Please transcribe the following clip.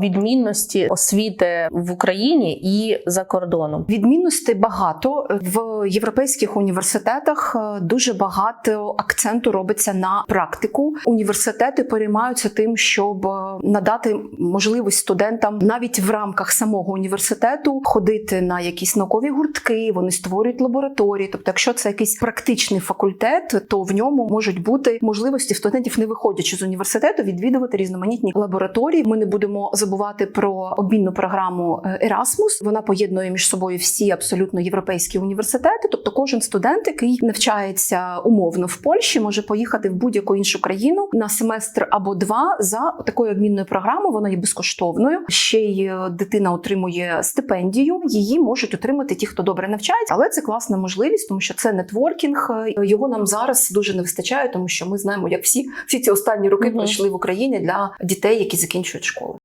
відмінності освіти в Україні і за кордоном? Відмінностей багато в європейських університетах. е, Дуже багато акценту робиться на практику. Університети переймаються тим, щоб е, надати можливість студентам навіть в рамках самого університету ходити на якісь наукові гуртки. Вони створюють лабораторії. Тобто, якщо це якийсь практичний факультет, то в ньому можуть бути можливості студентів, не виходячи з університету, відвідувати різноманітні лабораторії. Ми не будемо забувати про обмінну програму е, Erasmus. Вона поєднує між собою всі абсолютно європейські університети. Тобто, кожен студент, який навчається умовно в Польщі, може поїхати в будь-яку іншу країну на семестр або два за такою обмінною програмою. Вона є безкоштовною. Ще й е, дитина отримує стипендію. Її можуть отримати ті, хто добре навчається, але це класна можливість, тому що це нетворкінг. Е, Його нам зараз дуже не вистачає, тому що ми знаємо, як всі всі ці останні роки пройшли в Україні для дітей, які закінчують школу.